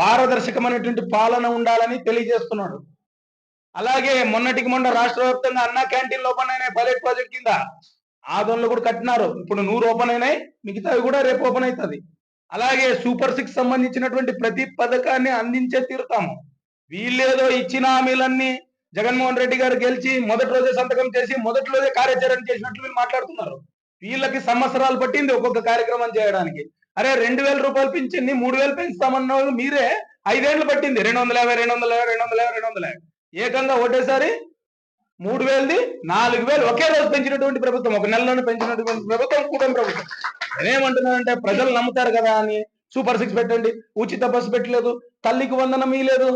పారదర్శకమైనటువంటి పాలన ఉండాలని తెలియజేస్తున్నాడు. అలాగే మొన్నటికి మొన్న రాష్ట్ర వ్యాప్తంగా అన్నా క్యాంటీన్ ఓపెన్ అయినాయి పైలట్ ప్రాజెక్ట్ కింద. ఆదోన్లో కూడా కట్టినారు. ఇప్పుడు నూరు ఓపెన్ అయినాయి మిగతావి కూడా రేపు ఓపెన్ అవుతుంది. అలాగే సూపర్ సిక్స్ సంబంధించినటువంటి ప్రతి పథకాన్ని అందించే తీరుతాము. వీళ్ళేదో ఇచ్చిన హామీలన్నీ జగన్మోహన్ రెడ్డి గారు గెలిచి మొదటి రోజే సంతకం చేసి మొదటి రోజే కార్యాచరణ చేసినట్లు వీళ్ళు మాట్లాడుతున్నారు. వీళ్ళకి సంవత్సరాలు పట్టింది ఒక్కొక్క కార్యక్రమం చేయడానికి. అరే రెండు వేల రూపాయలు పెంచింది మూడు వేలు పెంచుతామన్న వాళ్ళు మీరే ఐదేళ్ళు పట్టింది. రెండు వందల యాభై రెండు వందల యాభై రెండు వందల యాభై రెండు వందల యాభై. ఏకంగా ఒకటేసారి మూడు వేలది నాలుగు వేలు ఒకే రోజు పెంచినటువంటి ప్రభుత్వం ఒక నెలలోనే పెంచినటువంటి ప్రభుత్వం కూటమి ప్రభుత్వం. నేనేమంటున్నానంటే ప్రజలు నమ్ముతారు కదా అని సూపర్ సిక్స్ పెట్టండి ఉచిత బస్సు పెట్టలేదు తల్లికి వందనం ఇలేదు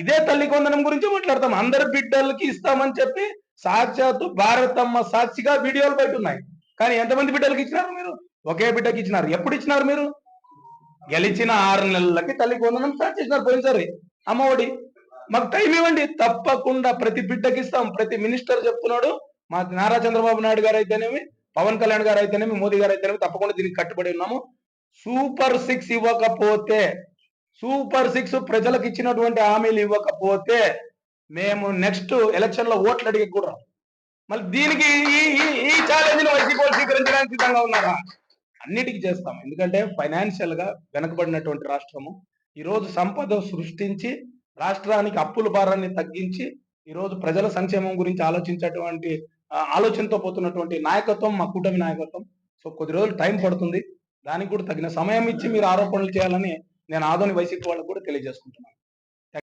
ఇదే తల్లికి వందనం గురించి మాట్లాడతాం. అందరి బిడ్డలకి ఇస్తామని చెప్పి సాక్షాత్తు భారతమ్మ సాక్షిగా వీడియోలు బయట ఉన్నాయి కానీ ఎంతమంది బిడ్డలకి ఇచ్చినారు మీరు? ఒకే బిడ్డకి ఇచ్చినారు. ఎప్పుడు ఇచ్చినారు మీరు? గెలిచిన ఆరు నెలలకి తల్లికి వందనం స్టార్ట్ చేసినారు పోయినసారి. అమ్మఒడి మాకు టైం ఇవ్వండి. తప్పకుండా ప్రతి బిడ్డకి ఇస్తాం. ప్రతి మినిస్టర్ చెప్తున్నాడు. మా నారా చంద్రబాబు నాయుడు గారు అయితేనేమి పవన్ కళ్యాణ్ గారు అయితేనేమి మోదీ గారు అయితేనేమి తప్పకుండా దీనికి కట్టుబడి ఉన్నాము. సూపర్ సిక్స్ ఇవ్వకపోతే సూపర్ సిక్స్ ప్రజలకు ఇచ్చినటువంటి హామీలు ఇవ్వకపోతే మేము నెక్స్ట్ ఎలక్షన్లో ఓట్లు అడిగి కూడా మళ్ళీ దీనికి ఈ ఈ- ఈ ఛాలెంజ్ వైసీపీ స్వీకరించడానికి సిద్ధంగా ఉన్నారా? అన్నిటికీ చేస్తాం. ఎందుకంటే ఫైనాన్షియల్గా వెనకబడినటువంటి రాష్ట్రము. ఈ రోజు సంపద సృష్టించి రాష్ట్రానికి అప్పుల భారాన్ని తగ్గించి ఈరోజు ప్రజల సంక్షేమం గురించి ఆలోచించేటువంటి ఆలోచనతో పోతున్నటువంటి నాయకత్వం మా కూటమి నాయకత్వం. సో కొద్ది రోజులు టైం పడుతుంది. దానికి కూడా తగిన సమయం ఇచ్చి మీరు ఆరోపణలు చేయాలని నేను ఆదోని వైసీపీ వాళ్ళకు కూడా తెలియజేసుకుంటున్నాను.